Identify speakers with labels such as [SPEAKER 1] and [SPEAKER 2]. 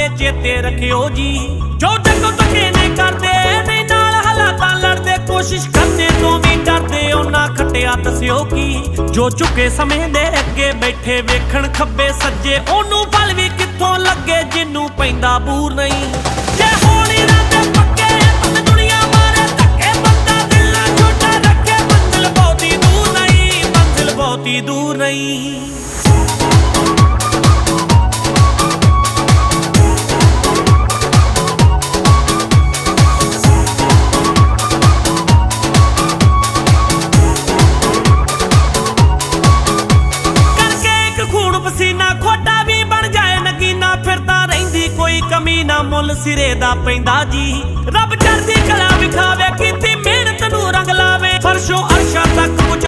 [SPEAKER 1] ਖੱਟ ਦੇ ਗਾਲੇ ਚੇਤੇ ਰੱਖਿਓ ਜੀ। ਜੋ ਜੱਗੋਂ ਧੱਕੇ ਨੇ ਕਰਦੇ, ਨਹੀਂ ਨਾਲ ਹਾਲਾਤਾਂ ਲੜਦੇ, ਕੋਸ਼ਿਸ਼ ਕਰਨੇ ਤੋਂ ਵੀ ਡਰਦੇ, ਉਹਨਾਂ ਖੱਟਿਆ ਦੱਸਿਓ ਕੀ? ਜੋ ਝੁਕੇ ਸਮੇਂ ਦੇ ਅੱਗੇ ਬੈਠੇ ਵੇਖਣ ਖੱਬੇ ਸੱਜੇ, ਉਹਨੂੰ ਬਲ ਵੀ ਕਿੱਥੋਂ ਲੱਗੇ ਜਿੰਨੂੰ ਪੈਂਦਾ ਬੂਰ ਨਹੀਂ। ਜੇ ਹੋਣ ਇਰਾਦੇ ਪੱਕੇ ਤਾਂ ਦੁਨੀਆ ਮਾਰੇ, ਧੱਕੇ ਬੰਦਾ ਦਿਲ ਨਾਲ ਛੋਟਾ ਰੱਖੇ ਮੰਜ਼ਿਲ ਬਹੁਤੀ ਦੂਰ ਨਹੀਂ ਮੰਜ਼ਿਲ ਬਹੁਤੀ ਦੂਰ ਨਹੀਂ। ਪਸੀਨਾ ਖੋਟਾ ਵੀ ਬਣ ਜਾਏ, ਨਗੀਨਾ ਫਿਰ ਤਾਂ ਰਹਿੰਦੀ ਕੋਈ ਕਮੀ ਨਾ, ਮੁੱਲ ਸਿਰੇ ਦਾ ਪੈਂਦਾ ਜੀ। ਰੱਬ ਚੜਦੀ ਕਲਾ ਵਿਖਾਵੇ, ਕੀਤੀ ਮਿਹਨਤ ਨੂੰ ਰੰਗ ਲਾਵੇ, ਫਰਸ਼ੋ ਅਰਸ਼ਾ